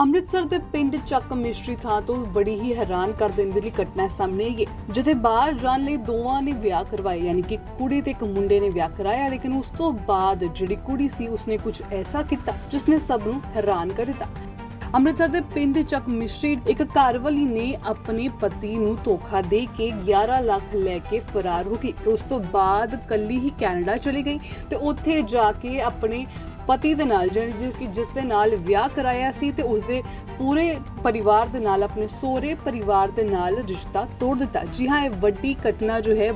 ਅੰਮ੍ਰਿਤਸਰ ਦੇ ਪਿੰਡ ਚੱਕ ਮਿਸਟਰੀ ਥਾਂ ਤੋਂ ਬੜੀ ਹੀ ਹੈਰਾਨ ਕਰ ਦੇਣ ਵਾਲੀ ਘਟਨਾ ਸਾਹਮਣੇ ਆਈ ਹੈ, ਜਿੱਥੇ ਬਾਹਰ ਜਾਣ ਲਈ ਦੋਵਾਂ ਨੇ ਵਿਆਹ ਕਰਵਾਏ, ਯਾਨੀ ਕਿ ਕੁੜੀ ਤੇ ਇੱਕ ਮੁੰਡੇ ਨੇ ਵਿਆਹ ਕਰਾਇਆ, ਲੇਕਿਨ ਉਸ ਤੋਂ ਬਾਅਦ ਜਿਹੜੀ ਕੁੜੀ ਸੀ ਉਸਨੇ ਕੁਝ ਐਸਾ ਕੀਤਾ ਜਿਸ ਨੇ ਸਭ ਨੂੰ ਹੈਰਾਨ ਕਰ ਦਿੱਤਾ। ਅੰਮ੍ਰਿਤਸਰ ਦੇ ਪਿੰਡ ਚੱਕ ਮਿਸਟਰੀ ਇੱਕ ਘਰਵਾਲੀ ਨੇ ਆਪਣੇ ਪਤੀ ਨੂੰ ਧੋਖਾ ਦੇ ਕੇ 11 ਲੱਖ ਲੈ ਕੇ ਫਰਾਰ ਹੋ ਗਈ ਤੇ ਉਸ ਤੋਂ ਬਾਅਦ ਕੱਲੀ ਹੀ ਕੈਨੇਡਾ ਚਲੀ ਗਈ ਤੇ ਉੱਥੇ ਜਾ ਕੇ ਆਪਣੇ ਪਤੀ ਦੇ ਨਾਲ ਜਿਹੜੀ ਜਿ- ਕਿ ਜਿਸ ਦੇ ਨਾਲ ਵਿਆਹ ਕਰਾਇਆ ਸੀ ਤੇ ਉਸ ਦੇ ਪੂਰੇ ਪਰਿਵਾਰ ਦੇ ਨਾਲ, ਆਪਣੇ ਸਹੁਰੇ ਪਰਿਵਾਰ ਦੇ ਨਾਲ ਰਿਸ਼ਤਾ ਤੋੜ ਦਿੱਤਾ। ਜੀ ਹਾਂ, ਇਹ ਵੱਡੀ ਘਟਨਾ ਜੋ ਹੈ,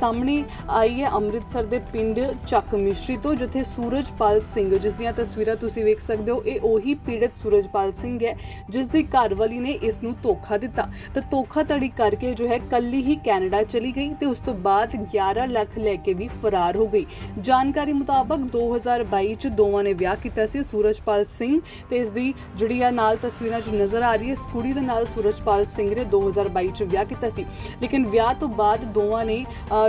ਸਾਹਮਣੇ ਆਈ ਹੈ ਅੰਮ੍ਰਿਤਸਰ ਦੇ ਪਿੰਡ ਚੱਕ ਮਿਸ਼ਰੀ ਤੋਂ, ਜਿੱਥੇ ਸੂਰਜਪਾਲ ਸਿੰਘ, ਜਿਸ ਦੀਆਂ ਤਸਵੀਰਾਂ ਤੁਸੀਂ ਵੇਖ ਸਕਦੇ ਹੋ, ਇਹ ਉਹੀ ਪੀੜਤ ਸੂਰਜਪਾਲ ਸਿੰਘ ਹੈ, ਜਿਸ ਦੀ ਘਰਵਾਲੀ ਨੇ ਇਸ ਨੂੰ ਧੋਖਾ ਦਿੱਤਾ। ਤਾਂ ਧੋਖਾਧੜੀ ਕਰਕੇ ਜੋ ਹੈ, ਕੱਲੀ ਹੀ ਕੈਨੇਡਾ ਚਲੀ ਗਈ ਤੇ ਉਸ ਤੋਂ ਬਾਅਦ 11 ਲੱਖ ਲੈ ਕੇ ਵੀ ਫਰਾਰ ਹੋ ਗਈ। ਜਾਣਕਾਰੀ ਮੁਤਾਬਕ 2022 ਚ ਦੋਵਾਂ ਨੇ ਵਿਆਹ ਕੀਤਾ ਸੀ, ਸੂਰਜਪਾਲ ਸਿੰਘ ਤੇ ਇਸ ਦੀ ਜਿਹੜੀ ਆ ਨਾਲ ਤਸਵੀਰਾਂ 'ਚ ਨਜ਼ਰ ਆ ਰਹੀ ਹੈ, ਇਸ ਕੁੜੀ ਦੇ ਨਾਲ ਸੂਰਜਪਾਲ ਸਿੰਘ ਨੇ 2022 ਚ ਵਿਆਹ ਕੀਤਾ ਸੀ। ਲੇਕਿਨ ਵਿਆਹ ਤੋਂ ਬਾਅਦ ਦੋਵਾਂ ਨੇ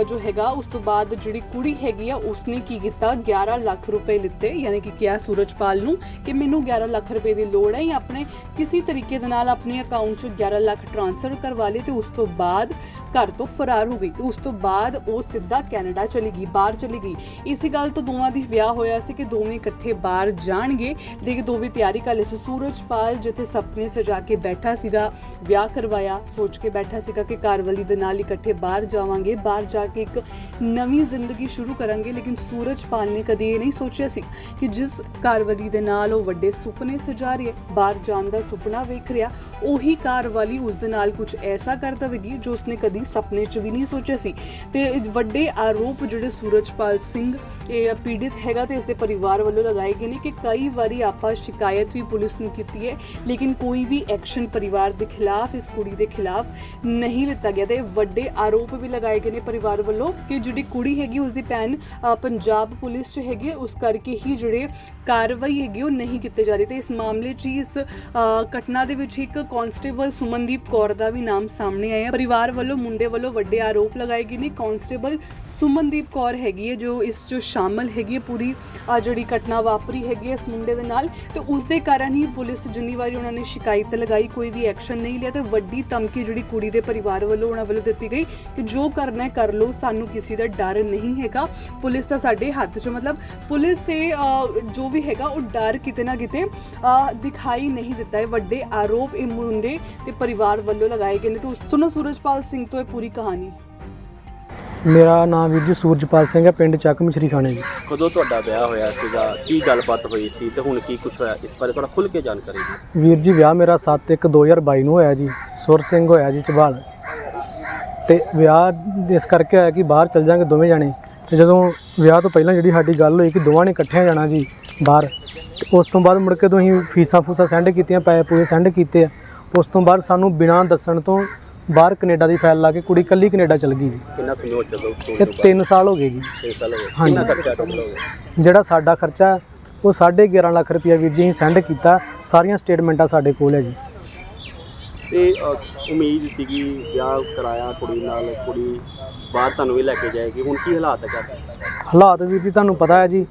ਜੋ ਹੈਗਾ, ਉਸ ਤੋਂ ਬਾਅਦ ਜਿਹੜੀ ਕੁੜੀ ਹੈਗੀ ਆ, ਉਸਨੇ ਕੀ ਕੀਤਾ 11 ਲੱਖ ਰੁਪਏ ਲਿੱਤੇ, ਯਾਨੀ ਕਿ ਕਿਹਾ ਸੂਰਜਪਾਲ ਨੂੰ ਕਿ ਮੈਨੂੰ 11 ਲੱਖ ਰੁਪਏ ਦੀ ਲੋੜ ਹੈ, ਜਾਂ ਆਪਣੇ ਕਿਸੇ ਤਰੀਕੇ ਦੇ ਨਾਲ ਆਪਣੇ ਅਕਾਊਂਟ 'ਚ 11 ਲੱਖ ਟ੍ਰਾਂਸਫਰ ਕਰਵਾ ਲਈ ਤੇ ਉਸ ਤੋਂ ਬਾਅਦ ਘਰ ਤੋਂ ਫਰਾਰ ਹੋ ਗਈ ਤੇ ਉਸ ਤੋਂ ਬਾਅਦ ਉਹ ਸਿੱਧਾ ਕੈਨੇਡਾ ਚਲੀ ਗਈ, ਬਾਹਰ ਚਲੀ ਗਈ। ਇਸੇ ਗੱਲ ਤੋਂ ਦੋਵਾਂ ਦੀ ਵਿਆਹ ਹੋਇਆ ਸੀ ਕਿ ਦੋਵੇਂ ਇਕੱਠੇ ਬਾਹਰ ਜਾਣਗੇ। ਲੇਕਿਨ ਦੋਵੇਂ ਤਿਆਰੀ ਕਰ ਲਈ ਸੀ। ਸੂਰਜਪਾਲ ਜਿੱਥੇ ਸਪਨੇ ਸਜਾ ਕੇ ਬੈਠਾ ਸੀਗਾ, ਵਿਆਹ ਕਰਵਾਇਆ, ਸੋਚ ਕੇ ਬੈਠਾ ਸੀਗਾ ਕਿ ਘਰਵਾਲੀ ਦੇ ਨਾਲ ਇਕੱਠੇ ਬਾਹਰ ਜਾਵਾਂਗੇ। ਬਾਹਰ ਜਾ ਕੇ ਇੱਕ ਨਵੀਂ ਜ਼ਿੰਦਗੀ ਸ਼ੁਰੂ ਕਰਾਂਗੇ, ਲੇਕਿਨ ਸੂਰਜਪਾਲ ਨੇ ਕਦੇ ਇਹ ਨਹੀਂ ਸੋਚਿਆ ਸੀ ਕਿ ਜਿਸ ਘਰਵਾਲੀ ਦੇ ਨਾਲ ਉਹ ਵੱਡੇ ਸੁਪਨੇ ਸਜਾ ਰਹੀ ਹੈ, ਬਾਹਰ ਜਾਣ ਦਾ ਸੁਪਨਾ ਵੇਖ ਰਿਹਾ, ਉਹੀ ਘਰਵਾਲੀ ਉਸ ਦੇ ਨਾਲ ਕੁਝ ਐਸਾ ਕਰ ਦੇਵੇਗੀ ਜੋ ਉਸਨੇ ਕਦੀ ਸੁਪਨੇ 'ਚ ਵੀ ਨਹੀਂ ਸੋਚਿਆ ਸੀ। ਤੇ ਵੱਡੇ ਆਰੋਪ ਜਿਹੜੇ ਸੂਰਜਪਾਲ ਸਿੰਘ, ਇਹ ਪੀੜਿਤ ਹੈਗਾ ਤੇ ਇਸ ਦੇ ਪਰਿਵਾਰ ਵੱਲੋਂ ਲਗਾਏ ਗਏ ਨੇ ਕਿ ਕਈ ਵਾਰੀ ਆਪਾਂ ਸ਼ਿਕਾਇਤ ਵੀ ਪੁਲਿਸ ਨੂੰ ਕੀਤੀ ਹੈ ਲੇਕਿਨ ਕੋਈ ਵੀ ਐਕਸ਼ਨ ਪਰਿਵਾਰ ਦੇ ਖਿਲਾਫ ਇਸ ਕੁੜੀ ਦੇ ਖਿਲਾਫ ਨਹੀਂ ਲਿੱਤਾ ਗਿਆ ਤੇ ਵੱਡੇ ਆਰੋਪ ਵੀ ਲਗਾਏ ਗਏ ਨੇ ਪਰਿਵਾਰ ਵੱਲੋਂ ਕਿ ਜਿਹੜੀ ਕੁੜੀ ਹੈਗੀ ਉਸ ਦੀ ਭੈਣ ਅ, ਪੰਜਾਬ ਪੁਲਿਸ 'ਚ ਹੈਗੀ ਹੈ, ਉਸ ਕਰਕੇ ਹੀ ਜਿਹੜੇ ਕਾਰਵਾਈ ਹੈਗੀ ਉਹ ਨਹੀਂ ਕੀਤੇ ਜਾ ਰਹੀ ਤੇ ਇਸ ਮਾਮਲੇ 'ਚ ਹੀ ਇਸ ਅ, ਘਟਨਾ ਦੇ ਵਿੱਚ ਇੱਕ ਕਾਂਸਟੇਬਲ ਸੁਮਨਦੀਪ ਕੌਰ ਦਾ ਵੀ ਨਾਮ ਸਾਹਮਣੇ ਆਇਆ ਪਰਿਵਾਰ ਵੱਲੋਂ ਮੁੰਡੇ ਵੱਲੋਂ ਵੱਡੇ ਆਰੋਪ ਲਗਾਏ ਗਏ ਨੇ ਕਾਂਸਟੇਬਲ ਸੁਮਨਦੀਪ ਕੌਰ ਹੈਗੀ ਹੈ ਜੋ ਇਸ 'ਚ ਸ਼ਾਮਲ ਹੈਗੀ ਹੈ ਪੂਰੀ ਆ ਜਿਹੜੀ ਘਟਨਾ ਵਾਪਰੀ ਹੈਗੀ ਹੈ ਇਸ ਮੁੰਡੇ ਦੇ ਨਾਲ ਤੇ ਉਸ ਦੇ ਕਾਰਨ ਹੀ ਪੁਲਿਸ ਜਿੰਨੀ ਵਾਰੀ ਉਹਨਾਂ ਨੇ ਸ਼ਿਕਾਇਤ ਲਗਾਈ, ਕੋਈ ਵੀ ਐਕਸ਼ਨ ਨਹੀਂ ਲਿਆ ਤੇ ਵੱਡੀ ਧਮਕੀ ਜਿਹੜੀ ਕੁੜੀ ਦੇ ਪਰਿਵਾਰ ਵੱਲੋਂ ਉਹਨਾਂ ਵੱਲੋਂ ਦਿੱਤੀ ਗਈ ਕਿ ਜੋ ਕਰਨਾ ਹੈ ਕਰ ਲਓ, ਸਾਨੂੰ ਕਿਸੇ ਦਾ ਡਰ ਨਹੀਂ ਹੈਗਾ। ਪੁਲਿਸ ਤਾਂ ਸਾਡੇ ਹੱਥ 'ਚ ਮਤਲਬ ਪੁਲਿਸ ਤੇ ਜੋ ਵੀ ਹੈਗਾ ਉਹ ਡਰ ਕਿਤੇ ਨਾ ਕਿਤੇ ਦਿਖਾਈ ਨਹੀਂ ਦਿੱਤਾ ਹੈ। ਵੱਡੇ ਆਰੋਪ ਇਹ ਮੁੰਡੇ ਤੇ ਪਰਿਵਾਰ ਵੱਲੋਂ ਲਗਾਏ ਗਏ ਨੇ। ਤੇ ਸੁਣੋ ਸੂਰਜਪਾਲ ਸਿੰਘ ਤੋਂ ਇਹ ਪੂਰੀ ਕਹਾਣੀ। ਮੇਰਾ ਨਾਮ ਵੀਰ ਜੀ ਸੂਰਜਪਾਲ ਸਿੰਘ ਹੈ ਪਿੰਡ ਚੱਕ ਮਛਰੀ ਖਾਣੇ ਜੀ। ਕਦੋਂ ਤੁਹਾਡਾ ਵਿਆਹ ਹੋਇਆ ਸੀਗਾ? ਕੀ ਗੱਲਬਾਤ ਹੋਈ ਸੀ ਤੇ ਹੁਣ ਕੀ ਕੁਝ ਹੋਇਆ? ਇਸ ਬਾਰੇ ਥੋੜਾ ਖੁੱਲ ਕੇ ਜਾਣਕਾਰੀ ਦਿਓ। ਵੀਰ ਜੀ ਵਿਆਹ ਮੇਰਾ 7/1/2022 ਨੂੰ ਹੋਇਆ ਜੀ। ਸੁਰ ਸਿੰਘ ਹੋਇਆ ਜੀ ਚਬਾਲ। ਤੇ ਵਿਆਹ ਇਸ ਕਰਕੇ ਹੋਇਆ ਕਿ ਬਾਹਰ ਚਲ ਜਾਾਂਗੇ ਦੋਵੇਂ ਜਾਣੇ। ਤੇ ਜਦੋਂ ਵਿਆਹ ਤੋਂ ਪਹਿਲਾਂ ਜਿਹੜੀ ਸਾਡੀ ਗੱਲ ਹੋਈ ਕਿ ਦੋਵਾਂ ਨੇ ਇਕੱਠਿਆਂ ਜਾਣਾ ਜੀ ਬਾਹਰ ਤੇ ਉਸ ਤੋਂ ਬਾਅਦ ਮੁੜ ਕੇ ਤੋਂ ਅਸੀਂ ਫੀਸਾਂ ਫੂਸਾਂ ਸੈਂਡ ਕੀਤੀਆਂ ਪੈਸੇ ਪੂਏ ਸੈਂਡ ਕੀਤੇ ਆ। ਉਸ ਤੋਂ ਬਾਅਦ ਸਾਨੂੰ ਬਿਨਾਂ ਦੱਸਣ ਤੋਂ ਬਾਹਰ ਕੈਨੇਡਾ ਦੀ ਫਾਈਲ ਲਾ ਕੇ ਕੁੜੀ ਕੱਲੀ ਕੈਨੇਡਾ ਚਲ ਗਈ ਜੀ। ਕਿੰਨਾ ਸਮੇਂ ਹੋ ਚੱਲੋ ਇਹ 3 ਸਾਲ ਹੋ ਗਏ ਜੀ। 6 ਸਾਲ ਹੋ ਗਏ। ਹਾਂਜੀ। ਕਿੰਨਾ ਖਰਚਾ ਟੋਟਲ ਹੋ ਗਿਆ? ਜਿਹੜਾ ਸਾਡਾ ਖਰਚਾ ਉਹ 11.5 ਲੱਖ ਰੁਪਇਆ ਵੀਰ ਜੀ ਅਸੀਂ ਸੈਂਡ ਕੀਤਾ। ਸਾਰੀਆਂ ਸਟੇਟਮੈਂਟਾਂ ਸਾਡੇ ਕੋਲ ਹੈ ਜੀ। ਤੇ ਉਮੀਦ ਸੀਗੀ ਵਿਆਹ ਕਰਾਇਆ ਕੁੜੀ ਨਾਲ ਕੁੜੀ ਬਾਹਰ ਤੁਹਾਨੂੰ ਵੀ ਲੈ ਕੇ ਜਾਏਗੀ। ਹੁਣ ਕੀ ਹਾਲਾਤ ਹੈ ਘਰ? ਹਾਲਾਤ ਵੀਰ ਜੀ ਤੁਹਾਨੂੰ ਪਤਾ ਹੈ ਜੀ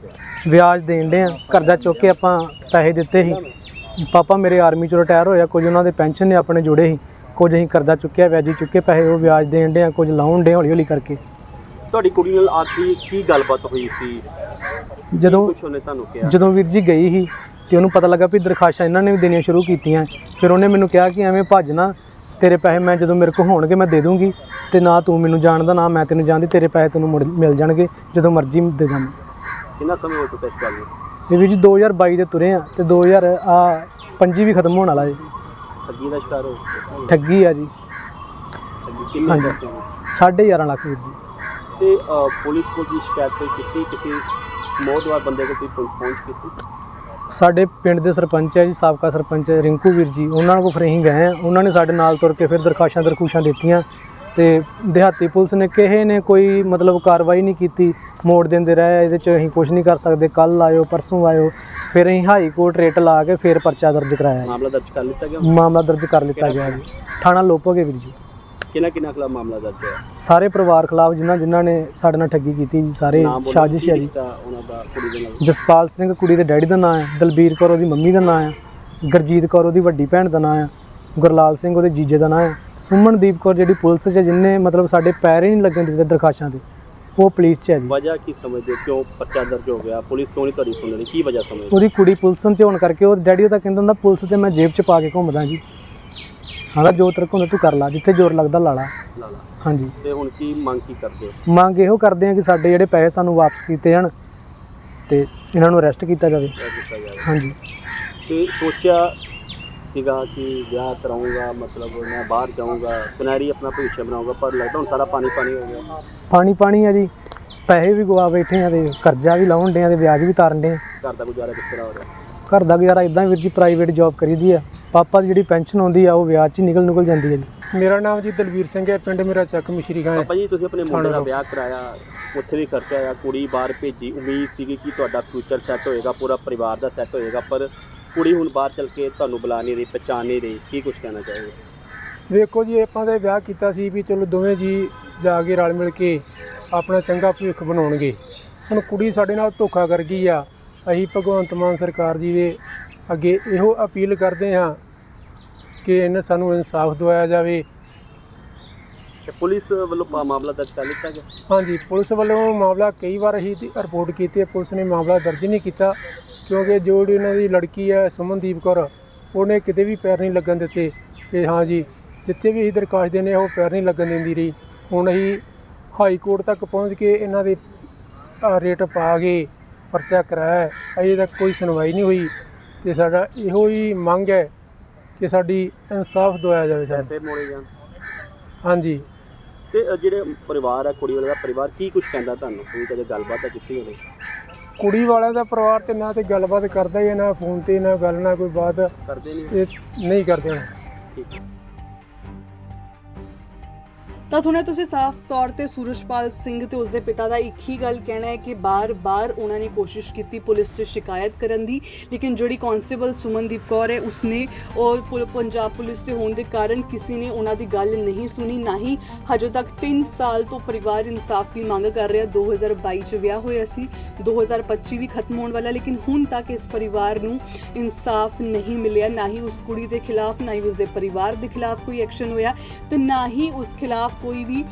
ਵਿਆਜ ਦੇਣ ਦੇ ਆ। ਕਰਜ਼ਾ ਚੁੱਕ ਕੇ ਆਪਾਂ ਪੈਸੇ ਦਿੱਤੇ ਸੀ। ਪਾਪਾ ਮੇਰੇ ਆਰਮੀ ਚੋਂ ਰਿਟਾਇਰ ਹੋਇਆ ਕੁਝ ਉਹਨਾਂ ਦੇ ਪੈਨਸ਼ਨ ਨੇ ਆਪਣੇ ਜੁੜੇ ਸੀ। ਕੁਝ ਅਸੀਂ ਕਰਜ਼ਾ ਚੁੱਕਿਆ ਵਿਆਜੀ ਚੁੱਕੇ ਪੈਸੇ ਉਹ ਵਿਆਜ ਦੇਣ ਦੇ ਆ ਕੁਝ ਲਾਉਣ ਦੇ ਹੌਲੀ ਹੌਲੀ ਕਰਕੇ। ਤੁਹਾਡੀ ਕੁੜੀ ਨਾਲ ਆਖਰੀ ਕੀ ਗੱਲਬਾਤ ਹੋਈ ਸੀ? ਜਦੋਂ ਕੁਝ ਉਹਨੇ ਤੁਹਾਨੂੰ ਕਿਹਾ? ਜਦੋਂ ਵੀਰ ਜੀ ਗਈ ਸੀ ਤੇ ਉਹਨੂੰ ਪਤਾ ਲੱਗਾ ਵੀ ਦਰਖਾਸ਼ਾਂ ਇਹਨਾਂ ਨੇ ਵੀ ਦੇਣੀਆਂ ਸ਼ੁਰੂ ਕੀਤੀਆਂ। ਫਿਰ ਉਹਨੇ ਮੈਨੂੰ ਕਿਹਾ ਕਿ ਐਵੇਂ ਭੱਜ ਨਾ ਤੇਰੇ ਪੈਸੇ ਮੈਂ ਜਦੋਂ ਮੇਰੇ ਕੋਲ ਹੋਣਗੇ ਮੈਂ ਦੇ ਦੂੰਗੀ ਤੇ ਨਾ ਤੂੰ ਮੈਨੂੰ ਜਾਣਦਾ ਨਾ ਮੈਂ ਤੈਨੂੰ ਜਾਣਦੀ ਤੇਰੇ ਪੈਸੇ ਤੈਨੂੰ ਮੁੜ ਮਿਲ ਜਾਣਗੇ ਜਦੋਂ ਮਰਜ਼ੀ ਦੇ ਜਾਵਾਂ ਕਿੰਨਾ ਸਮੇਂ ਹੋ ਚੁੱਕਾ ਇਸ ਗੱਲ ਨੂੰ? ਇਹ ਵੀਰ ਜੀ 2022 ਦੇ ਤੁਰੇ ਆ ਤੇ 2000 ਆ ਪੰਜੀ ਵੀ ਖਤਮ ਹੋਣ ਵਾਲਾ ਜੀ ਠੱਗੀ ਦਾ ਸ਼ਿਕਾਰ ਹੋ ਚੁੱਕਾ ਠੱਗੀ ਆ ਜੀ। ਠੱਗੀ ਕਿੰਨੇ ਹਾਂਜੀ। ਪੈਸੇ ਹੋਏ? ਸਾਢੇ 11 ਲੱਖ ਵੀਰ ਜੀ। ਤੇ ਅ, ਪੁਲਿਸ ਕੋਲ ਦੀ ਸ਼ਿਕਾਇਤ ਕੋਈ ਕੀਤੀ? ਕਿਸੇ ਮੌਤਵਾਰ ਬੰਦੇ ਕੋਲ ਕੋਈ ਪਹੁੰ- ਪਹੁੰਚ ਕੀਤੀ? ਸਾਡੇ ਪਿੰਡ ਦੇ ਸਰਪੰਚ ਹੈ ਜੀ ਸਾਬਕਾ ਸਰਪੰਚ ਰਿੰਕੂ ਵੀਰ ਜੀ। ਉਹਨਾਂ ਕੋਲ ਫਿਰ ਅਸੀਂ ਗਏ ਉਹਨਾਂ ਨੇ ਸਾਡੇ ਨਾਲ ਤੁਰ ਕੇ ਫਿਰ ਦਰਖਾਸ਼ਾਂ ਦਰਖੂਸ਼ਾਂ ਦਿੱਤੀਆਂ। ਤੇ ਦਿਹਾਤੀ ਪੁਲਿਸ ਨੇ ਕਿਸੇ ਨੇ ਕੋਈ ਮਤਲਬ ਕਾਰਵਾਈ ਨਹੀਂ ਕੀਤੀ ਮੋੜ ਦਿੰਦੇ ਰਹੇ ਇਹਦੇ ਚ ਅਸੀਂ ਕੁਝ ਨਹੀਂ ਕਰ ਸਕਦੇ ਕੱਲ ਆਇਓ ਪਰਸੋਂ ਆਇਓ ਫਿਰ ਅਸੀਂ ਹਾਈ ਕੋਰਟ ਰੇਟ ਲਾ ਕੇ ਫਿਰ ਪਰਚਾ ਦਰਜ ਕਰਾਇਆ ਜੀ। ਮਾਮਲਾ ਦਰਜ ਕਰ ਲਿੱਤਾ ਗਿਆ ਮਾਮਲਾ ਦਰਜ ਕਰ ਲਿੱਤਾ ਗਿਆ ਜੀ। ਥਾਣਾ ਲੋਪੋਗੇ ਵੀਰ ਜੀ। ਕਿਹਨਾਂ ਕਿਹਨਾਂ ਖਿਲਾਫ ਮਾਮਲਾ ਦਰਜ ਹੈ ਸਾਰੇ ਪਰਿਵਾਰ ਖਿਲਾਫ ਜਿਨ੍ਹਾਂ ਜਿਨ੍ਹਾਂ ਨੇ ਸਾਡੇ ਨਾਲ ਠੱਗੀ ਕੀਤੀ ਜੀ ਸਾਰੇ ਨਾਮ ਬੋਲੋ, ਸਾਜ਼ਿਸ਼ ਹੈ ਜੀ। ਰਿਸ਼ਤਾ ਉਹਨਾਂ ਦਾ ਕੁੜੀ ਦੇ ਨਾਲ? ਜਸਪਾਲ ਸਿੰਘ ਕੁੜੀ ਦੇ ਡੈਡੀ ਦਾ ਨਾਮ ਹੈ ਦਲਬੀਰ ਕੌਰ ਉਹਦੀ ਮੰਮੀ ਦਾ ਨਾਮ ਹੈ ਗੁਰਜੀਤ ਕੌਰ ਉਹਦੀ ਵੱਡੀ ਭੈਣ ਦਾ ਨਾਂ ਆ ਗੁਰਲਾਲ ਸਿੰਘ ਉਹਦੇ ਜੀਜੇ ਦਾ ਨਾਂ ਆ ਸੁਮਨਦੀਪ ਕੌਰ ਜਿਹੜੀ ਪੁਲਿਸ 'ਚ ਆ, ਜਿਹਨੇ ਮਤਲਬ ਸਾਡੇ ਪੈਰ ਹੀ ਨਹੀਂ ਲੱਗਣ ਦਿੱਤੇ ਦਰਖਾਸ਼ਾਂ ਤੇ ਉਹ ਪੁਲਿਸ 'ਚ ਹੈ ਜੀ। ਵਜ੍ਹਾ ਕੀ ਸਮਝਦੇ ਹੋ? ਕਿਉਂ ਪਰਚਾ ਦਰਜ ਹੋ ਗਿਆ? ਪੁਲਿਸ ਕਿਉਂ ਨਹੀਂ ਤੁਹਾਡੀ ਸੁਣ ਰਹੀ? ਕੀ ਵਜ੍ਹਾ ਸਮਝਦੇ ਹੋ? ਉਹਦੀ ਕੁੜੀ ਪੁਲਿਸ 'ਚ ਹੋਣ ਕਰਕੇ ਉਹ ਡੈਡੀ ਉਹਦਾ ਕਹਿੰਦਾ ਹੁੰਦਾ ਪੁਲਿਸ ਤੇ ਮੈਂ ਜੇਬ 'ਚ ਪਾ ਕੇ ਘੁੰਮਦਾ ਜੀ। ਹਾਂ ਜੋ ਤਰਕ ਹੁੰਦਾ ਤੂੰ ਕਰ ਲਾ ਜਿੱਥੇ ਜ਼ੋਰ ਲੱਗਦਾ ਲਾ ਲਾ। ਲਾਲਾ ਹਾਂਜੀ। ਤੇ ਹੁਣ ਕੀ ਮੰਗ ਕੀ ਕਰਦੇ ਹੋ? ਮੰਗ ਇਹੋ ਕਰਦੇ ਆ ਕਿ ਸਾਡੇ ਜਿਹੜੇ ਪੈਸੇ ਸਾਨੂੰ ਵਾਪਸ ਕੀਤੇ ਜਾਣ ਤੇ ਇਹਨਾਂ ਨੂੰ ਅਰੈਸਟ ਕੀਤਾ ਜਾਵੇ। ਇਹ ਦਿੱਤਾ ਜਾਵੇ। ਹਾਂਜੀ। ਤੇ ਸੋਚਿਆ ਸੀਗਾ ਕਿ ਵਿਆਹ ਕਰਾਉਂਗਾ ਮਤਲਬ ਮੈਂ ਬਾਹਰ ਜਾਊਂਗਾ ਸੁਨਹਿਰੀ ਆਪਣਾ ਭਵਿੱਖ ਬਣਾਉਂਗਾ ਪਰ ਲੱਗਦਾ ਹੁਣ ਸਾਰਾ ਪਾਣੀ ਪਾਣੀ ਹੋ ਗਿਆ। ਪਾਣੀ ਪਾਣੀ ਆ ਜੀ। ਪੈਸੇ ਵੀ ਗਵਾ ਬੈਠੇ ਆ ਤੇ ਕਰਜ਼ਾ ਵੀ ਲਾਉਣ ਡੇ ਆ ਤੇ ਵਿਆਜ ਵੀ ਤਾਰਨ ਡੇ ਘਰ ਦਾ ਗੁਜ਼ਾਰਾ ਕਿਸ ਤਰ੍ਹਾਂ ਹੋ ਰਿਹਾ? ਘਰ ਦਾ ਗੁਜ਼ਾਰਾ ਇਦਾਂ ਵੀਰ ਜੀ ਪ੍ਰਾਈਵੇਟ ਜੌਬ ਕਰੀਦੀ ਆ। ਪਾਪਾ ਦੀ ਜਿਹੜੀ ਪੈਨਸ਼ਨ ਆਉਂਦੀ ਆ ਉਹ ਵਿਆਜ 'ਚ ਹੀ ਨਿਕਲ ਨਿਕਲ ਜਾਂਦੀ ਹੈ ਜੀ। ਮੇਰਾ ਨਾਮ ਜੀ ਦਲਵੀਰ ਸਿੰਘ ਹੈ ਪਿੰਡ ਮੇਰਾ ਚੱਕ ਮਿਸ਼ਰੀ ਗਾਂ ਹੈ। ਪਾਪਾ ਜੀ ਤੁਸੀਂ ਆਪਣੇ ਮੁੰਡੇ ਦਾ ਵਿਆਹ ਕਰਾਇਆ ਉੱਥੇ ਵੀ ਖਰਚਾ ਆਇਆ ਕੁੜੀ ਬਾਹਰ ਭੇਜੀ ਉਮੀਦ ਸੀਗੀ ਕਿ ਤੁਹਾਡਾ ਫਿਊਚਰ ਸੈੱਟ ਹੋਏਗਾ ਪੂਰਾ ਪਰਿਵਾਰ ਦਾ ਸੈੱਟ ਹੋਏਗਾ ਪਰ ਕੁੜੀ ਹੁਣ ਬਾਹਰ ਚਲ ਕੇ ਤੁਹਾਨੂੰ ਬੁਲਾ ਨਹੀਂ ਰਹੀ ਪਛਾਣ ਨਹੀਂ ਰਹੀ ਕੀ ਕੁਝ ਕਹਿਣਾ ਚਾਹੋਗੇ? ਵੇਖੋ ਜੀ ਆਪਾਂ ਤਾਂ ਵਿਆਹ ਕੀਤਾ ਸੀ ਵੀ ਚਲੋ ਦੋਵੇਂ ਜੀ ਜਾ ਕੇ ਰਲ ਮਿਲ ਕੇ ਆਪਣਾ ਚੰਗਾ ਭਵਿੱਖ ਬਣਾਉਣਗੇ। ਹੁਣ ਕੁੜੀ ਸਾਡੇ ਨਾਲ ਧੋਖਾ ਕਰ ਗਈ ਆ। ਅਸੀਂ ਭਗਵੰਤ ਮਾਨ ਸਰਕਾਰ ਜੀ ਦੇ ਅੱਗੇ ਇਹੋ ਅਪੀਲ ਕਰਦੇ ਹਾਂ ਕਿ ਇਹਨਾਂ ਸਾਨੂੰ ਇਨਸਾਫ ਦਿਵਾਇਆ ਜਾਵੇ। ਤੇ ਪੁਲਿਸ ਵੱਲੋਂ ਪਾ- ਮਾਮਲਾ ਦਰਜ ਕਰ ਲਿੱਤਾ ਗਿਆ? ਹਾਂਜੀ ਪੁਲਿਸ ਵੱਲੋਂ ਮਾਮਲਾ ਕਈ ਵਾਰ ਅਸੀਂ ਦੀ ਰਿਪੋਰਟ ਕੀਤੀ ਹੈ ਪੁਲਿਸ ਨੇ ਮਾਮਲਾ ਦਰਜ ਨਹੀਂ ਕੀਤਾ। ਕਿਉਂਕਿ ਜੋ ਜਿਹੜੀ ਉਹਨਾਂ ਦੀ ਲੜਕੀ ਹੈ ਸੁਮਨਦੀਪ ਕੌਰ ਉਹਨੇ ਕਿਤੇ ਵੀ ਪੈਰ ਨਹੀਂ ਲੱਗਣ ਦਿੱਤੇ। ਕਿ ਹਾਂ ਜੀ ਜਿੱਥੇ ਵੀ ਅਸੀਂ ਦਰਖਾਸਤ ਹਾਂ ਉਹ ਪੈਰ ਨਹੀਂ ਲੱਗਣ ਦਿੰਦੀ ਰਹੀ। ਹੁਣ ਅਸੀਂ ਹਾਈ ਕੋਰਟ ਤੱਕ ਪਹੁੰਚ ਕੇ ਇਹਨਾਂ ਦੇ ਰੇਟ ਪਾ ਕੇ ਪਰਚਾ ਕਰਾਇਆ। ਅਜੇ ਤੱਕ ਕੋਈ ਸੁਣਵਾਈ ਨਹੀਂ ਹੋਈ। ਤੇ ਸਾਡਾ ਇਹੋ ਹੀ ਮੰਗ ਹੈ ਕਿ ਸਾਡੀ ਇਨਸਾਫ ਦਿਵਾਇਆ ਜਾਵੇ ਸਾਨੂੰ। ਪੈਸੇ ਮੋੜੇ ਜਾਣ। ਹਾਂਜੀ ਤੇ ਜਿਹੜੇ ਪਰਿਵਾਰ ਆ ਕੁੜੀ ਵਾਲੇ ਦਾ ਪਰਿਵਾਰ ਕੀ ਕੁਝ ਕਹਿੰਦਾ ਤੁਹਾਨੂੰ? ਕੋਈ ਕਦੇ ਗੱਲਬਾਤ ਕੀਤੀ ਹੋਵੇ? ਕੁੜੀ ਵਾਲਿਆਂ ਦਾ ਪਰਿਵਾਰ ਤੇ ਨਾ ਤੇ ਗੱਲਬਾਤ ਕਰਦਾ ਹੀ ਹੈ, ਨਾ ਫੋਨ ਤੇ ਨਾ ਗੱਲ ਨਾ ਕੋਈ ਬਾਤ। ਕਰਦੇ ਨਹੀਂ। ਇਹ ਨਹੀਂ ਕਰਦੇ। ਹੁਣ ਠੀਕ ਤਾਂ ਸੁਣਿਆ ਤੁਸੀਂ ਸਾਫ਼ ਤੌਰ ਤੇ ਸੂਰਜਪਾਲ ਸਿੰਘ ਤੇ ਉਸਦੇ ਪਿਤਾ ਦਾ ਇੱਕ ਹੀ ਗੱਲ ਕਹਿਣਾ ਹੈ ਕਿ ਬਾਰ-ਬਾਰ ਉਹਨਾਂ ਨੇ ਕੋਸ਼ਿਸ਼ ਕੀਤੀ ਪੁਲਿਸ 'ਚ ਸ਼ਿਕਾਇਤ ਕਰਨ ਦੀ, ਲੇਕਿਨ ਜਿਹੜੀ ਕਾਂਸਟੇਬਲ ਸੁਮਨਦੀਪ ਕੌਰ ਹੈ, ਉਸਨੇ ਉਹ ਪੁਲ- ਪੰਜਾਬ ਪੁਲਿਸ ਦੇ ਹੋਣ ਦੇ ਕਾਰਨ ਕਿਸੇ ਨੇ ਉਹਨਾਂ ਦੀ ਗੱਲ ਨਹੀਂ ਸੁਣੀ, ਨਾ ਹੀ ਹਜੇ ਤੱਕ 3 ਸਾਲ ਤੋਂ ਪਰਿਵਾਰ ਇਨਸਾਫ ਦੀ ਮੰਗ ਕਰ ਰਿਹਾ 2022 ਚ ਵਿਆਹ ਹੋਇਆ ਸੀ 2025 ਵੀ ਖਤਮ ਹੋਣ ਵਾਲਾ, ਲੇਕਿਨ ਹੁਣ ਤੱਕ ਇਸ ਪਰਿਵਾਰ ਨੂੰ ਇਨਸਾਫ ਨਹੀਂ ਮਿਲਿਆ, ਨਾ ਹੀ ਉਸ ਕੁੜੀ ਦੇ ਖਿਲਾਫ, ਨਾ ਹੀ ਉਸਦੇ ਪਰਿਵਾਰ ਦੇ ਖਿਲਾਫ ਕੋਈ ਐਕਸ਼ਨ ਹੋਇਆ ਤੇ ਨਾ ਹੀ ਉਸ ਖਿਲਾਫ ਕੋਈ ਵੀ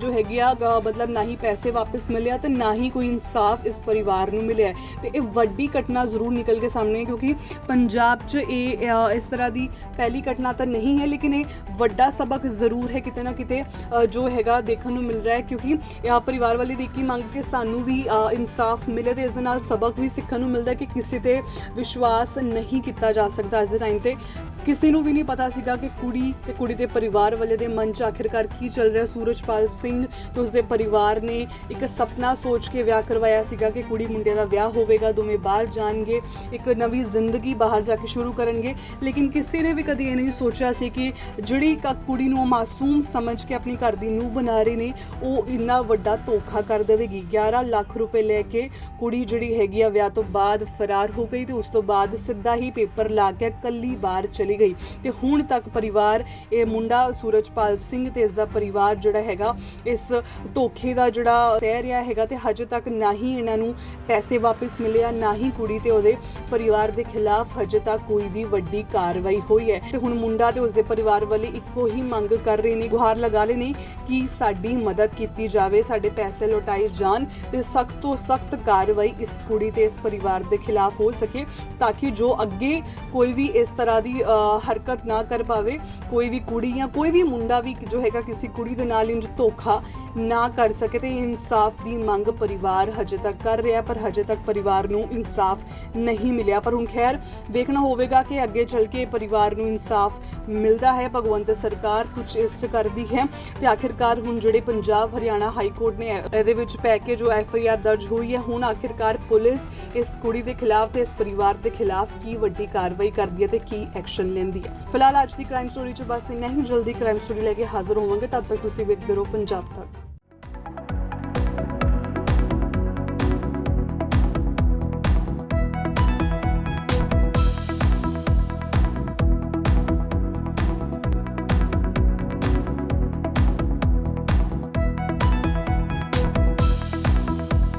ਜੋ ਹੈਗੀ ਆ ਮਤਲਬ ਨਾ ਹੀ ਪੈਸੇ ਵਾਪਸ ਮਿਲਿਆ ਤੇ ਨਾ ਹੀ ਕੋਈ ਇਨਸਾਫ ਇਸ ਪਰਿਵਾਰ ਨੂੰ ਮਿਲਿਆ ਹੈ। ਤੇ ਇਹ ਵੱਡੀ ਘਟਨਾ ਜ਼ਰੂਰ ਨਿਕਲ ਕੇ ਸਾਹਮਣੇ ਕਿਉਂਕਿ ਪੰਜਾਬ 'ਚ ਇਹ ਇਸ ਤਰ੍ਹਾਂ ਦੀ ਪਹਿਲੀ ਘਟਨਾ ਤਾਂ ਨਹੀਂ ਹੈ, ਲੇਕਿਨ ਇਹ ਵੱਡਾ ਸਬਕ ਜ਼ਰੂਰ ਹੈ ਕਿਤੇ ਨਾ ਕਿਤੇ ਜੋ ਹੈਗਾ ਦੇਖਣ ਨੂੰ ਮਿਲ ਰਿਹਾ ਹੈ ਕਿਉਂਕਿ ਇਹ ਪਰਿਵਾਰ ਵਾਲੇ ਦੀ ਕੀ ਮੰਗ ਕਿ ਸਾਨੂੰ ਵੀ ਇਨਸਾਫ ਮਿਲੇ ਤੇ ਇਸ ਦੇ ਨਾਲ ਸਬਕ ਵੀ ਸਿੱਖਣ ਨੂੰ ਮਿਲਦਾ ਕਿ ਕਿਸੇ ਤੇ ਵਿਸ਼ਵਾਸ ਨਹੀਂ ਕੀਤਾ ਜਾ ਸਕਦਾ ਅੱਜ ਦੇ ਟਾਈਮ ਤੇ ਕਿਸੇ ਨੂੰ ਵੀ ਨਹੀਂ ਪਤਾ ਸੀਗਾ ਕਿ ਕੁੜੀ ਤੇ ਕੁੜੀ ਦੇ ਪਰਿਵਾਰ ਵਾਲੇ ਦੇ ਮਨ 'ਚ ਆਖਿਰਕਾਰ ਕੀ ਚੱਲ ਰਿਹਾ ਸੂਰਜਪਾਲ ਸਿੰਘ ਤੇ ਉਸਦੇ ਪਰਿਵਾਰ ਨੇ ਇੱਕ ਸੁਪਨਾ ਸੋਚ ਕੇ ਵਿਆਹ ਕਰਵਾਇਆ ਸੀਗਾ ਕਿ ਕੁੜੀ ਮੁੰਡੇ ਦਾ ਵਿਆਹ ਹੋਵੇਗਾ, ਦੋਵੇਂ ਬਾਹਰ ਜਾਣਗੇ, ਇੱਕ ਨਵੀਂ ਜ਼ਿੰਦਗੀ ਬਾਹਰ ਜਾ ਕੇ ਸ਼ੁਰੂ ਕਰਨਗੇ। ਲੇਕਿਨ ਕਿਸੇ ਨੇ ਵੀ ਕਦੀ ਇਹ ਨਹੀਂ ਸੋਚਿਆ ਸੀ ਕਿ ਜਿਹੜੀ ਇੱਕ ਕੁੜੀ ਨੂੰ ਮਾਸੂਮ ਸਮਝ ਕੇ ਆਪਣੀ ਘਰ ਦੀ ਨੂੰਹ ਬਣਾ ਰਹੇ ਨੇ, ਉਹ ਇੰਨਾ ਵੱਡਾ ਧੋਖਾ ਕਰ ਦੇਵੇਗੀ। 11 ਲੱਖ ਰੁਪਏ ਲੈ ਕੇ ਕੁੜੀ ਜਿਹੜੀ ਹੈਗੀ ਆ, ਵਿਆਹ ਤੋਂ ਬਾਅਦ ਫਰਾਰ ਹੋ ਗਈ ਤੇ ਉਸ ਤੋਂ ਬਾਅਦ ਸਿੱਧਾ ਹੀ ਪੇਪਰ ਲਾ ਕੇ ਕੱਲੀ ਬਾਹਰ ਚਲੀ ਗਈ। ਤੇ ਹੁਣ ਤੱਕ ਪਰਿਵਾਰ, ਇਹ ਮੁੰਡਾ ਸੂਰਜਪਾਲ ਸਿੰਘ ਤੇ ਇਸ ਦਾ ਪਰਿਵਾਰ ਪਰਿਵਾਰ ਜਿਹੜਾ ਹੈਗਾ, ਇਸ ਧੋਖੇ ਦਾ ਜਿਹੜਾ ਸਹਿ ਰਿਹਾ ਹੈਗਾ ਤੇ ਹਜੇ ਤੱਕ ਨਾ ਹੀ ਇਹਨਾਂ ਨੂੰ ਪੈਸੇ ਵਾਪਸ ਮਿਲੇ ਆ, ਨਾ ਹੀ ਕੁੜੀ ਤੇ ਉਹਦੇ ਪਰਿਵਾਰ ਦੇ ਖਿਲਾਫ ਹਜੇ ਤੱਕ ਕੋਈ ਵੀ ਵੱਡੀ ਕਾਰਵਾਈ ਹੋਈ ਹੈ। ਤੇ ਹੁਣ ਮੁੰਡਾ ਤੇ ਉਸਦੇ ਪਰਿਵਾਰ ਵਾਲੇ ਇੱਕੋ ਹੀ ਮੰਗ ਕਰ ਰਹੇ ਨੇ, ਗੁਹਾਰ ਲਗਾ ਰਹੇ ਨੇ ਕਿ ਸਾਡੀ ਮਦਦ ਕੀਤੀ ਜਾਵੇ, ਸਾਡੇ ਪੈਸੇ ਲੁਟਾਏ ਜਾਣ ਤੇ ਸਖਤ ਤੋਂ ਸਖਤ ਕਾਰਵਾਈ ਇਸ ਕੁੜੀ ਤੇ ਇਸ ਪਰਿਵਾਰ ਦੇ ਖਿਲਾਫ ਹੋ ਸਕੇ ਤਾਂ ਕਿ ਜੋ ਅੱਗੇ ਕੋਈ ਵੀ ਇਸ ਤਰ੍ਹਾਂ ਦੀ ਹਰਕਤ ਨਾ ਕਰ ਪਾਵੇ, ਕੋਈ ਵੀ ਕੁੜੀ ਜਾਂ ਕੋਈ ਵੀ ਮੁੰਡਾ ਵੀ ਜੋ ਹੈਗਾ ਕਿਸੇ ਕੁੜੀ ਦੇ ਨਾਲ ਇੰਜ ਧੋਖਾ ਨਾ ਕਰ ਸਕੇ ਤੇ ਇਨਸਾਫ ਦੀ ਮੰਗ ਪਰਿਵਾਰ ਹਜੇ ਤੱਕ ਕਰ ਰਿਹਾ ਪਰ ਹਜੇ ਤੱਕ ਪਰਿਵਾਰ ਨੂੰ ਇਨਸਾਫ ਨਹੀਂ ਮਿਲਿਆ। ਪਰ ਹੁਣ ਖੈਰ ਵੇਖਣਾ ਹੋਵੇਗਾ ਕਿ ਅੱਗੇ ਚੱਲ ਕੇ ਪਰਿਵਾਰ ਨੂੰ ਇਨਸਾਫ ਮਿਲਦਾ ਹੈ। ਭਗਵੰਤ ਸਰਕਾਰ ਕੁਝ ਇਸ ਕਰਦੀ ਹੈ ਤੇ ਆਖਿਰਕਾਰ ਹੁਣ ਜਿਹੜੇ ਪੰਜਾਬ, ਹਰਿਆਣਾ ਹਾਈ ਕੋਰਟ ਨੇ ਇਹਦੇ ਵਿੱਚ ਪੈ ਕੇ ਜੋ ਐਫ ਆਈ ਆਰ ਦਰਜ ਹੋਈ ਹੈ, ਹੁਣ ਆਖਿਰਕਾਰ ਪੁਲਿਸ ਇਸ ਕੁੜੀ ਦੇ ਖਿਲਾਫ ਤੇ ਇਸ ਪਰਿਵਾਰ ਦੇ ਖਿਲਾਫ ਕੀ ਵੱਡੀ ਕਾਰਵਾਈ ਕਰਦੀ ਹੈ ਤੇ ਕੀ ਐਕਸ਼ਨ ਲੈਂਦੀ ਹੈ। ਫਿਲਹਾਲ ਅੱਜ ਦੀ ਕ੍ਰਾਈਮ ਸਟੋਰੀ 'ਚ ਬਸ ਇੰਨਾ ਹੀ। ਜਲਦੀ ਕ੍ਰਾਈਮ ਸਟੋਰੀ ਲੈ ਕੇ ਹਾਜ਼ਰ ਹੋਵਾਂਗੇ। ਤਦ ਤੱਕ ਤੁਸੀਂ ਵੇਖਦੇ ਰਹੋ ਪੰਜਾਬ ਤੱਕ।